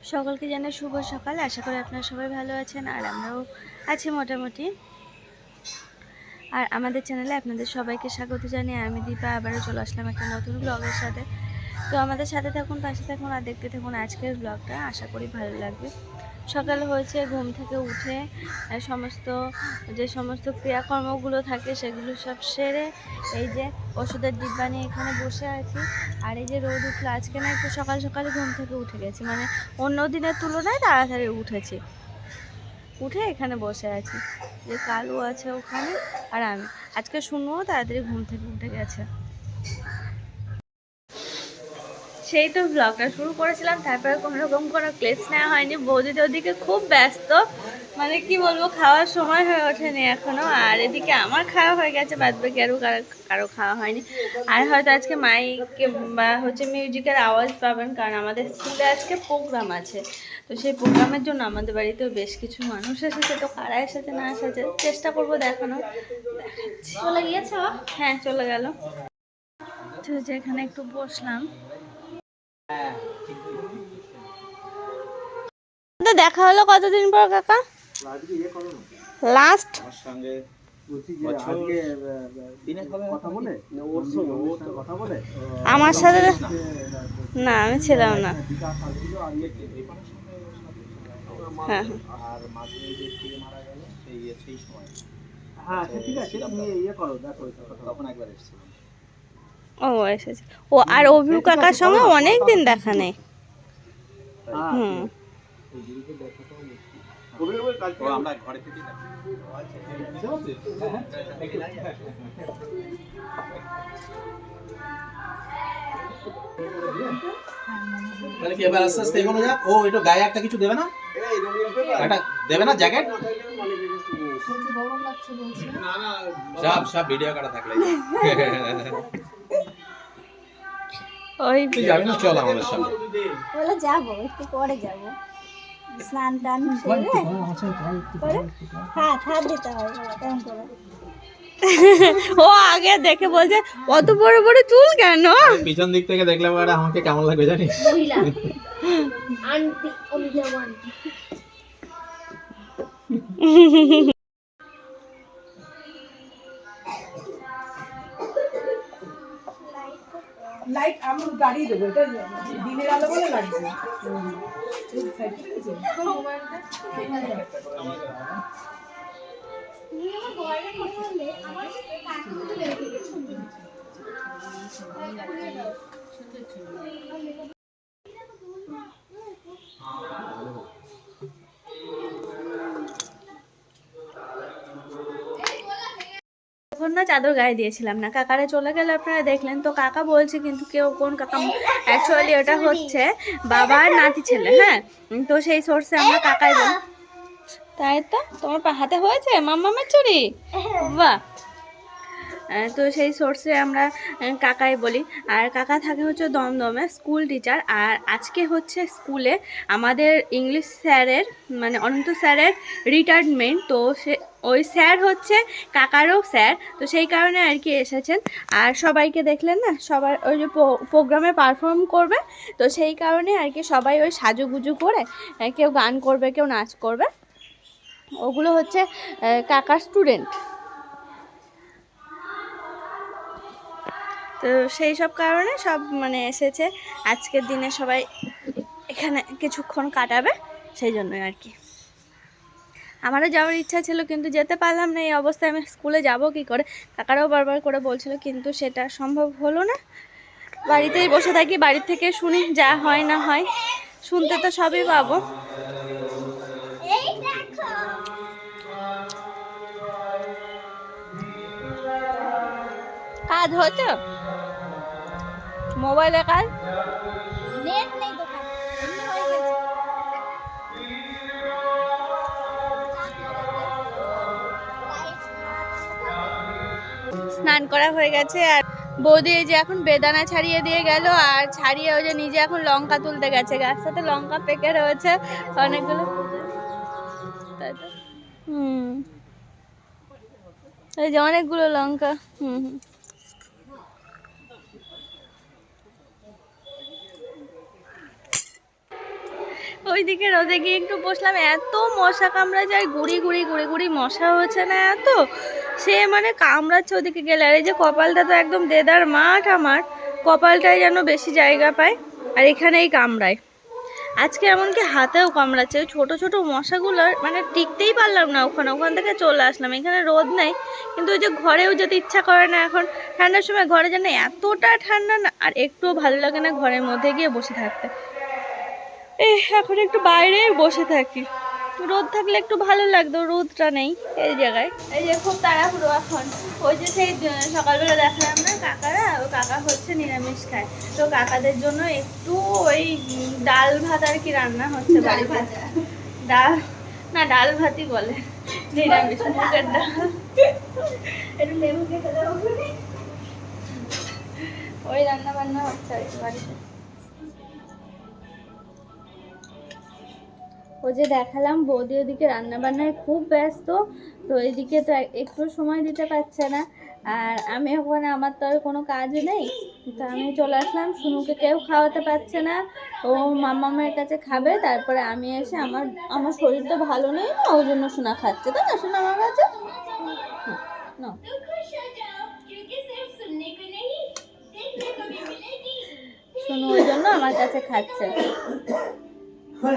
সকলকে জানাই শুভ সকাল। আশা করি আপনারা সবাই ভালো আছেন আর আমরাও আছি মোটামুটি। আর আমাদের চ্যানেলে আপনাদের সবাইকে স্বাগত জানিয়ে আমি দীপা, আবারও চলে আসলাম একটা নতুন ব্লগের সাথে। তো আমাদের সাথে থাকুন, পাশে থাকুন আর দেখতে থাকুন আজকের ব্লগটা আশা করি ভালো লাগবে। সকাল হয়েছে, ঘুম থেকে উঠে সমস্ত, যে সমস্ত ক্রিয়াকর্মগুলো থাকে সেগুলো সব সেরে এই যে ওষুধের ডিব্বা নিয়ে এখানে বসে আছি। আর এই যে রোদ উঠল, আজকে না একটু সকাল সকালে ঘুম থেকে উঠে গেছি। মানে অন্য দিনের তুলনায় তাড়াতাড়ি উঠেছি। উঠে এখানে বসে আছি। যে কালু আছে ওখানে আর আমি। আজকে শুনব তাড়াতাড়ি ঘুম থেকে উঠে গেছে। সেই তো ব্লগটা শুরু করেছিলাম তারপরে কোনো রকম কোনো ক্লিপস নেওয়া হয়নি। বৌদি তো ওদিকে খুব ব্যস্ত। মানে কি বলব খাওয়ার সময় হয়ে ওঠেনি এখনও। আর এদিকে আমার খাওয়া হয়ে গেছে বাদ বাকি আরও কারও কারও খাওয়া হয়নি। আর হয়তো আজকে মাইকে বা হচ্ছে মিউজিকের আওয়াজ পাবেন কারণ আমাদের স্কুলে আজকে প্রোগ্রাম আছে। তো সেই প্রোগ্রামের জন্য আমাদের বাড়িতেও বেশ কিছু মানুষ এসেছে। তো কারা এসেছে না এসেছে চেষ্টা করব দেখানো। চলে গিয়েছ? হ্যাঁ চলে গেল। তো যেখানে একটু বসলাম। দেখা হলো কতদিন পর কাকা? লাস্ট আমার সঙ্গে বলছি যে বছর আজকে দিনে হবে? কথা বলে? না ওর সঙ্গে ওর সঙ্গে কথা বলে? আমার সাথে না আমি ছিলাম না। ইয়ে হ্যাঁ। আর মাঝে যে কে মারা গেল সেই সেই সময়। হ্যাঁ আচ্ছা ঠিক আছে তুমি ইয়ে করো দেখো তখন একবার এসেছিলাম। ও এসেছে। ও আর অভিউ কাকার সঙ্গে অনেক দিন দেখা নেই। হ্যাঁ হুম। কবে কবে ও আমরা ঘরে থেকে দেখি। তাহলে কি এবার আস্তে আস্তে এগোনো যাক? ও একটু গায়ে একটা কিছু দেবে না? একটা দেবে না জ্যাকেট? সব সব ভিডিও করা থাকলে। ওই তুই যাবি না চল আমাদের সঙ্গে বলে যাব একটু পরে যাব। স্নান টান করে হ্যাঁ খাদ দিতে হবে কেমন করে? ও আগে দেখে বলছে অত বড় বড় চুল কেন? পিছন দিক থেকে দেখলে পরে আমাকে কেমন লাগবে জানিস? আন্টি। লাইট আমি দাঁড়িয়ে দেবো এটা দিনের আলো বলে লাগবে তখন না চাদর গায়ে দিয়েছিলাম না। কাকারে চলে গেলে আপনারা দেখলেন তো কাকা বলছে কিন্তু কেউ কোন কাকা অ্যাকচুয়ালি ওটা হচ্ছে বাবার নাতি ছেলে হ্যাঁ? তো সেই সোর্সে আমরা কাকাই বল। তাই তো? তোমার হাতে হয়েছে? মাম্মামের চুরি বাহ! আহ, তো সেই সোর্সে আমরা কাকাই বলি। আর কাকা থাকে হচ্ছে দমদমে স্কুল টিচার আর আজকে হচ্ছে স্কুলে আমাদের ইংলিশ স্যারের মানে অনন্ত স্যারের রিটায়ারমেন্ট তো সে, ওই স্যার হচ্ছে কাকারও স্যার তো সেই কারণে আর কি এসেছেন। আর সবাইকে দেখলেন না, সবার ওই যে প্রোগ্রামে পারফর্ম করবে। তো সেই কারণে আর কি সবাই ওই সাজুগুজু করে কেউ গান করবে, কেউ নাচ করবে। ওগুলো হচ্ছে কাকার স্টুডেন্ট তো সেই সব কারণে সব মানে এসেছে। আজকের দিনে সবাই এখানে কিছুক্ষণ কাটাবে, সেই জন্যই আর কি। আমারও যাওয়ার ইচ্ছা ছিল, কিন্তু যেতে পারলাম না। এই অবস্থায় আমি স্কুলে যাব কি করে? কাকারাও বারবার করে বলছিল, কিন্তু সেটা সম্ভব হলো না। বাড়িতেই বসে থাকি, বাড়ির থেকে শুনি যা হয় না হয়। শুনতে তো সবই পাবো। কাজ হচ্ছে মোবাইলে কাজ নেট নেই দোকানে স্নান করা হয়ে গেছে আর বৌদি এই যে এখন বেদানা ছাড়িয়ে দিয়ে গেল আর ছাড়িয়ে ওই যে নিজে এখন লঙ্কা তুলতে গেছে। গাছটাতে লঙ্কা পেকে রয়েছে অনেকগুলো। হুম। এই যে অনেকগুলো লঙ্কা। হুম হুম। ওইদিকে রোদে গিয়ে একটু বসলাম। এত মশা কামড়া যায় গুড়ি গুড়ি গুড়ি গুড়ি মশা হচ্ছে না এত। সে মানে কামড়াচ্ছে ওদিকে গেলে। আর এই যে কপালটা তো একদম দেদার মাঠ আমার, কপালটাই যেন বেশি জায়গা পায়, আর এখানেই কামড়ায়। আজকে এমনকি হাতেও কামড়াচ্ছে। ওই ছোটো ছোটো মশাগুলো মানে টিকতেই পারলাম না ওখানে। ওখান থেকে চলে আসলাম। এখানে রোদ নেই, কিন্তু ওই যে ঘরেও যেতে ইচ্ছা করে না এখন। ঠান্ডার সময় ঘরে যেন এতটা ঠান্ডা না, আর একটুও ভালো লাগে না ঘরের মধ্যে গিয়ে বসে থাকতে। এই এখন একটু বাইরে বসে থাকি। রোদ থাকলে একটু ভালো লাগতো রোদটা নেই এই জায়গায়। এই যে খুব তাড়াহুড়ো এখন। ওই যে সেই সকালবেলা দেখলাম না কাকারা? ও কাকা হচ্ছে নিরামিষ খায়। তো কাকাদের জন্য একটু ওই ডাল ভাত আর কি রান্না হচ্ছে বাড়িতে। ডাল না ডাল ভাতই বলে। নিরামিষ মুগের ডাল। একটু লেবু দেবো ওই রান্না বান্না হচ্ছে আর কি বাড়িতে। ও যে দেখালাম, বৌদি ওদিকে রান্না বান্নায় খুব ব্যস্ত, তো এদিকে তো একটু সময় দিতে পারছে না। আর আমি ওখানে, আমার তো আর কোনো কাজ নেই। তো আমি চলে আসলাম, সুনুকে কেউ খাওয়াতে পারছে না। ও মামামের কাছে খাবে, তারপরে আমি এসে আমার আমার শরীর তো ভালো নেই না, ওই জন্য সোনা খাচ্ছে। তাই না, সোনা আমার কাছে না। শোনো ওই জন্য আমার কাছে খাচ্ছে। ও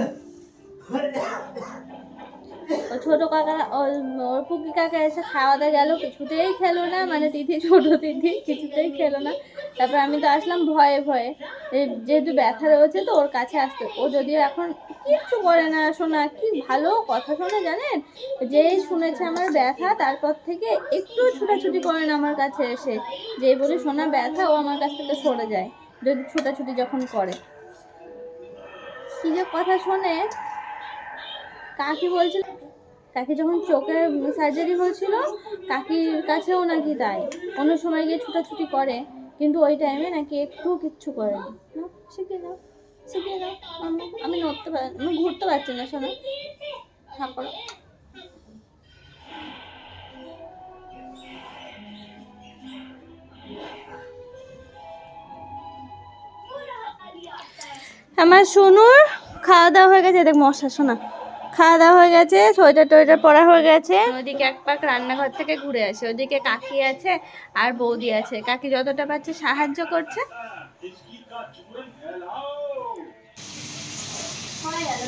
ছোট কাকা, ওর- পুকি কাকা এসে খাওয়াতে গেল, কিছুতেই খেলো না মানে তিথি, ছোট তিথি, কিছুতেই খেলো না। তারপর আমি তো আসলাম ভয়ে ভয়ে। যেহেতু ব্যথা রয়েছে তো ওর কাছে আসতে। ও যদিও এখন কিচ্ছু করে না, শোনা, কি ভালো কথা শোনে জানেন? যেই শুনেছে আমার ব্যথা, তারপর থেকে একটু ছুটাছুটি করে না আমার কাছে এসে। যেই বলি শোনা ব্যথা, ও আমার কাছ থেকে সরে যায়, যদি ছুটাছুটি যখন করে। কি যে কথা শোনে কাকি বলছিল কাকি যখন চোখে সার্জারি হয়েছিল কাকির কাছেও নাকি তাই। অন্য সময় গিয়ে ছুটাছুটি করে কিন্তু ওই টাইমে নাকি একটু কিচ্ছু করেনি। না, শিখে যাও শিখে যাও আমি আমি নড়তে পার আমি ঘুরতে পারছি না শোনো। হ্যাঁ করো। আমার সোনুর খাওয়া দাওয়া হয়ে গেছে। দেখ মশা শোনা। খাওয়া দাওয়া হয়ে গেছে সোয়েটার টোয়েটার পরা হয়ে গেছে। ওদিকে এক পাক রান্নাঘর থেকে ঘুরে আসে। ওদিকে কাকি আছে আর বৌদি আছে। কাকি যতটা পারছে সাহায্য করছে।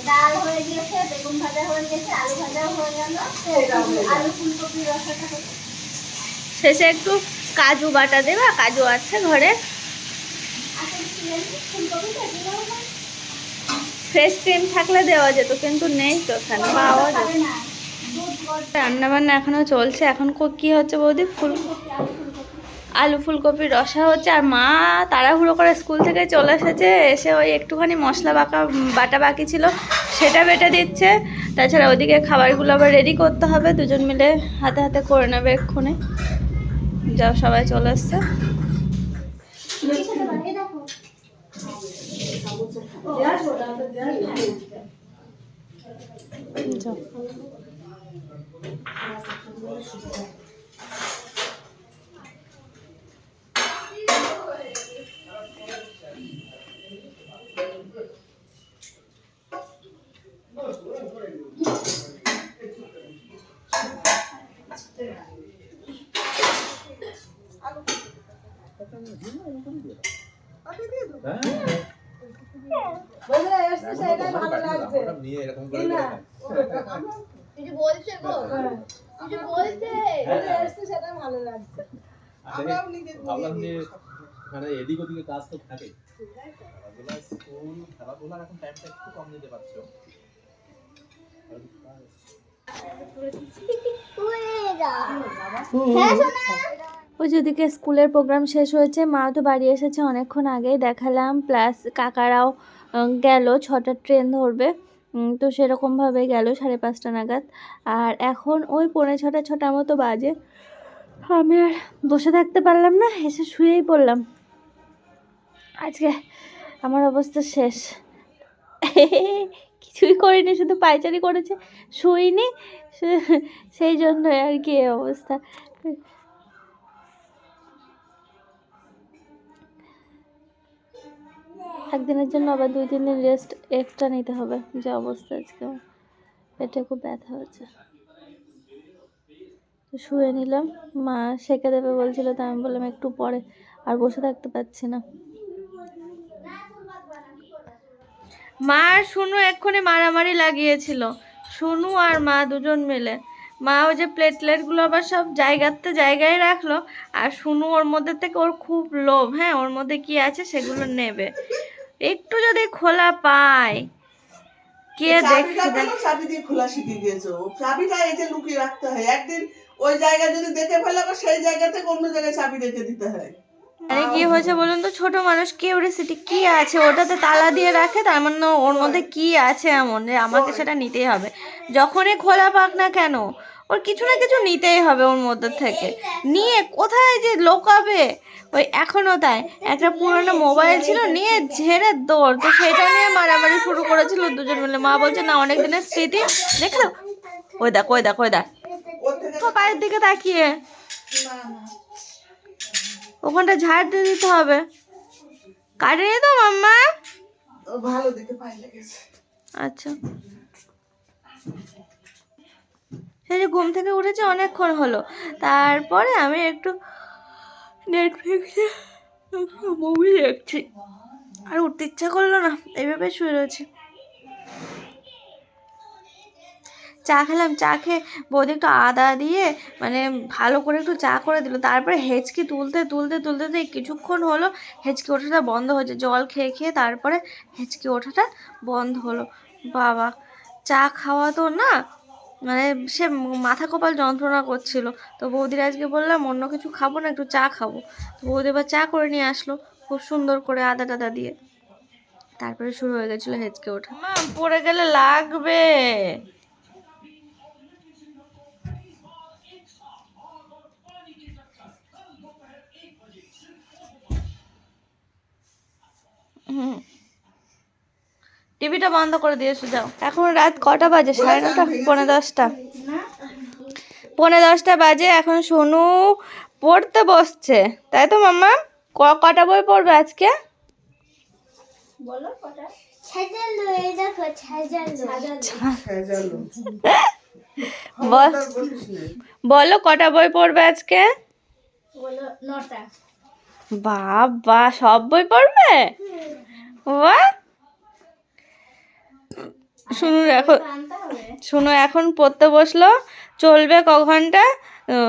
ডাল হয়ে গেছে বেগুন ভাজা হয়ে গেছে আলু ভাজাও হয়ে গেল। আলু ফুলকপি রসাটা শেষে একটু কাজু বাটা দেবা কাজু আছে ঘরে। জানি ফুলকপি ফ্রেশ ক্রিম থাকলে দেওয়া যেত, কিন্তু নেই তো এখানে পাওয়া যায়। খাবে না রান্না বান্না এখনও চলছে। এখন কো- কি হচ্ছে বৌদি? ফুল আলু ফুলকপির রসা হচ্ছে, আর মা তাড়াহুড়ো করে স্কুল থেকে চলে এসেছে। এসে ওই একটুখানি মশলা বাকা, বাটা বাকি ছিল, সেটা বেটে দিচ্ছে। তাছাড়া ওদিকে খাবারগুলো আবার রেডি করতে হবে। দুজন মিলে হাতে হাতে করে নেবে এক্ষুনি। যাও, সবাই চলে এসছে সাথে বানিয়ে দেখো যাও। নিয়ে এরকম কি না? কিছু বলছে গো? কিছু বলছে? বলে এসছে সেটাই ভালো লাগছে। আমরাও নিজের ভাবলাম যে মানে এদিক ওদিকে কাজ তো থাকে। স্কুল খেলাধুলার এখন টাইমটা একটু কম দিতে পারছ। ওই যেদিকে স্কুলের প্রোগ্রাম শেষ হয়েছে মা তো বাড়ি এসেছে অনেকক্ষণ আগেই দেখালাম। প্লাস কাকারাও গেল ছটার ট্রেন ধরবে। তো সেরকমভাবে গেল সাড়ে পাঁচটা নাগাদ। আর এখন ওই পৌনে ছটা ছটা মতো বাজে। আমি আর বসে থাকতে পারলাম না, এসে শুয়েই পড়লাম। আজকে আমার অবস্থা শেষ। কিছুই করিনি, শুধু পায়চারি করেছে, শুইনি। সেই জন্য আর কি অবস্থা। একদিনের জন্য আবার দুই, তিন দিন রেস্ট এক্সট্রা নিতে হবে। যে অবস্থা আজকে। পেটে খুব ব্যথা হচ্ছে তো শুয়ে নিলাম। মা সেঁকে দেবে বলছিল, তো আমি বললাম একটু পরে। আর বসে থাকতে পারছি না। মা আর শুনু এক্ষুনি মারামারি লাগিয়েছিল। শুনু আর মা দুজন মিলে। মা ওই যে প্লেটলেটগুলো আবার সব জায়গাতে জায়গায় রাখল। আর শুনু ওর মধ্যে থেকে ওর খুব লোভ হ্যাঁ? ওর মধ্যে কি আছে সেগুলো নেবে। একটু যদি খোলা পায়। কে দেখছে চাবিটা চাবি দিয়ে খোলা শিখে গিয়েছো চাবিটা এই যে লুকিয়ে রাখতে হয়। একদিন ওই জায়গা যদি দেখে ফেলে আবার সেই জায়গা থেকে অন্য জায়গায় চাবি রেখে দিতে হয়। আরে কি হয়েছে বলুন তো? ছোট মানুষ কিউরিসিটি কি আছে? ওটাতে তালা দিয়ে রাখে তার মানে ওর মধ্যে কি আছে এমন? যে আমাকে সেটা নিতেই হবে। যখনই খোলা পাক না কেন ওর কিছু না কিছু নিতেই হবে ওর মধ্যে থেকে। নিয়ে কোথায় যে লোকাবে? ওই এখনও তাই। একটা পুরনো মোবাইল ছিল নিয়ে ঝেড়ে দৌড়। তো সেটা নিয়ে মারামারি শুরু করেছিল দুজন মিলে। মা বলছে না অনেক দিনের স্মৃতি। দেখল ওই দেখ ওই দেখ ওই দেখ। তো পায়ের দিকে তাকিয়ে। ওখানটা ঝাড় দিয়ে দিতে হবে। কাটেনি তো মাম্মা। ও ভালো লেগেছে। আচ্ছা। সেই যে ঘুম থেকে উঠেছে, অনেকক্ষণ হলো। তারপরে আমি একটু নেটফ্লিক্সে মুভি দেখছি। আর উঠতে ইচ্ছা করল না এইভাবে শুয়ে রয়েছি। চা খেলাম, চা খেয়ে বৌদি একটু আদা দিয়ে মানে ভালো করে একটু চা করে দিল। তারপরে হেঁচকি তুলতে তুলতে তুলতে তুলতে কিছুক্ষণ হলো, হেঁচকি ওঠাটা বন্ধ হয়েছে। জল খেয়ে খেয়ে তারপরে হেঁচকি ওঠাটা বন্ধ হলো। বাবা, চা খাওয়া তো না মানে সে মাথা কপাল যন্ত্রণা করছিল। তো বৌদির আজকে বললাম অন্য কিছু খাব না একটু চা খাব। তো বৌদি এবার চা করে নিয়ে আসলো খুব সুন্দর করে আদা টাদা দিয়ে। তারপরে শুরু হয়ে গেছিল হেঁচকে ওঠা। মা পড়ে গেলে লাগবে। হুম। টিভিটা বন্ধ করে দিয়েছ যাও। এখন রাত কটা বাজে? সাড়ে নটা পৌনে দশটা। পৌনে দশটা বাজে এখন সোনু পড়তে বসছে। তাই তো মাম্মা? ক- কটা বই পড়বে আজকে? বলো কটা? বই পড়বে আজকে? বাবা সব বই পড়বে? বাহ! শুনু এখন শুনো এখন পড়তে বসল। চলবে ক ঘণ্টা?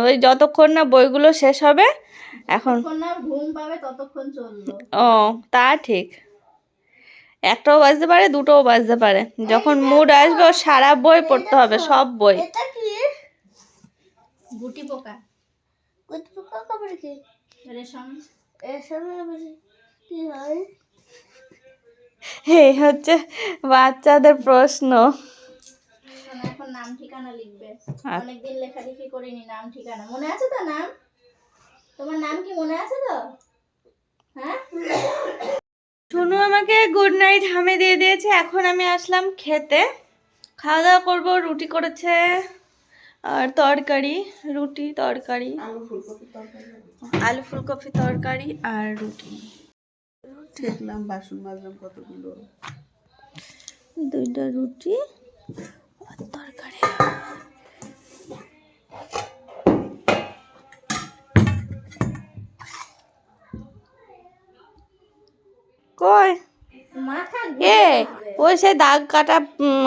ওই যতক্ষণ না বইগুলো শেষ হবে এখন ঘুম পাবে ততক্ষণ চলল। ও তা ঠিক। একটাও বাজতে পারে দুটোও বাজতে পারে। যখন মুড আসবে ওর সারা বই পড়তে হবে সব বই। গুটি পোকা। গুটি পোকা কবে কি? রেশম। এসব কি হয়? এই হচ্ছে বাচ্চাদের প্রশ্ন। এখন নাম ঠিকানা লিখবে। আচ্ছা। অনেকদিন লেখালেখি করিনি নাম ঠিকানা। মনে আছে তো নাম? তোমার নাম কি মনে আছে তো? হ্যাঁ? শুনু আমাকে গুড নাইট হামে দিয়ে দিয়েছে এখন আমি আসলাম খেতে। খাওয়া দাওয়া করব রুটি করেছে আর তরকারি রুটি তরকারি। আলু ফুলকপি তরকারি। আলু ফুলকপি তরকারি আর রুটি। দেখলাম বাসন মাজলাম কতগুলো। দুইটা রুটি তরকারি। কই? এ ওই সেই দাগ কাটা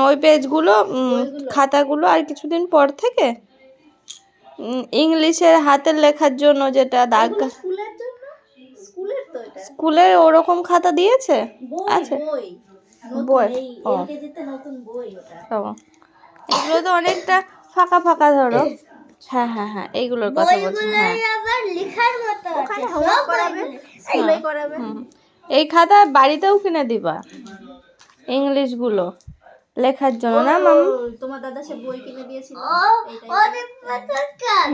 ওই পেজগুলো খাতাগুলো আর কিছুদিন পর থেকে ইংলিশের হাতের লেখার জন্য যেটা দাগ স্কুলের তো এটা। স্কুলের ওরকম খাতা দিয়েছে? আছে। বই। ও। নতুন বই ও, এগুলো তো অনেকটা ফাঁকা ফাঁকা ধরো। হ্যাঁ হ্যাঁ হ্যাঁ এইগুলোর কথা বলছি। হ্যাঁ। এই খাতা বাড়িতেও কিনে দিবা। ইংলিশগুলো। লেখার জন্য না মাম? তোমার দাদা সে বই কিনে দিয়েছিল।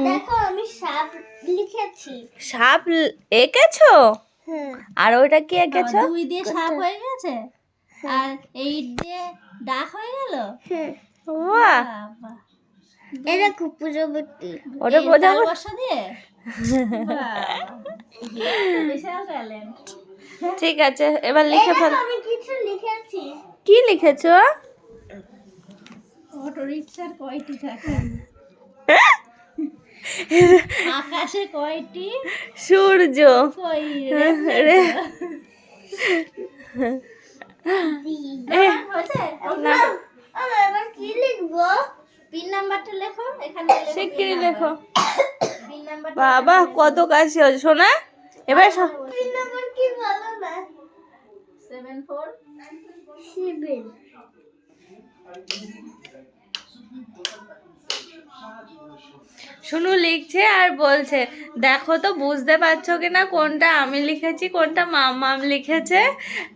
দেখো আমি সাপ লিখেছি। সাপ এঁকেছো? আর ওইটা কি এঁকেছো? দুই দিয়ে সাপ হয়ে গেছে? আর এইট দিয়ে ডাক হয়ে গেল? বাহ বাবা। এটা খুব প্রজাপতি। ওটা এই বোঝাবো বর্ষা দিয়ে? বিশাল ট্যালেন্ট ঠিক আছে এবার লিখে ফেল আমি কিছু লিখেছি। কি লিখেছো? অটো রিক্সার কয়টি চাকা আকাশে কয়টি? সূর্য। কি লিখব? পিন নাম্বারটা লেখো এখানে শিগগিরই লেখো? নাম্বার বাবা কত কাছে হচ্ছে শোনা? এবার স- পিন নাম্বার কি বলো না? সেভেন ফোর সেভেন শুনু লিখছে আর বলছে, দেখো তো, বুঝতে পারছ কি না কোনটা আমি লিখেছি, কোনটা মামাম লিখেছে?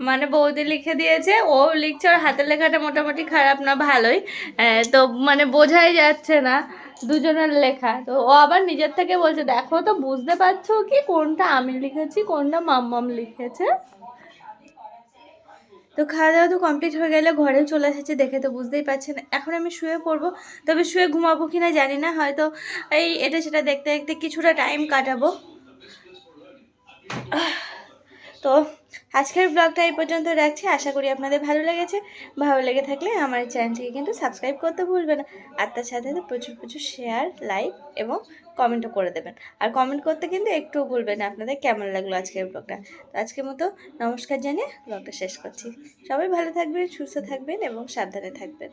মানে বৌদি লিখে দিয়েছে, ও লিখছে ওর হাতের লেখাটা মোটামুটি খারাপ না, ভালোই। তো মানে বোঝাই যাচ্ছে না দুজনের লেখা। তো ও আবার নিজের থেকে বলছে, দেখো তো, বুঝতে পারছ কি কোনটা আমি লিখেছি, কোনটা মাম্মাম লিখেছে? তো খাওয়া দাওয়া তো কমপ্লিট হয়ে গেলে ঘরেও চলে এসেছে দেখে তো বুঝতেই পারছেন। এখন আমি শুয়ে পড়ব, তবে শুয়ে ঘুমাবো কি না জানি না, হয়তো এই এটা সেটা দেখতে দেখতে কিছুটা টাইম কাটাবো। তো আজকের ব্লগটা এই পর্যন্ত রাখছি। আশা করি আপনাদের ভালো লেগেছে। ভালো লেগে থাকলে আমার চ্যানেলটিকে কিন্তু সাবস্ক্রাইব করতে ভুলবেন না। আর তার সাথে সাথে প্রচুর প্রচুর শেয়ার লাইক এবং কমেন্টও করে দেবেন। আর কমেন্ট করতে কিন্তু একটুও ভুলবেন না। আপনাদের কেমন লাগল আজকের ব্লগটা তো আজকের মতো নমস্কার জানিয়ে ব্লগটা শেষ করছি। সবাই ভালো থাকবেন, সুস্থ থাকবেন এবং সাবধানে থাকবেন।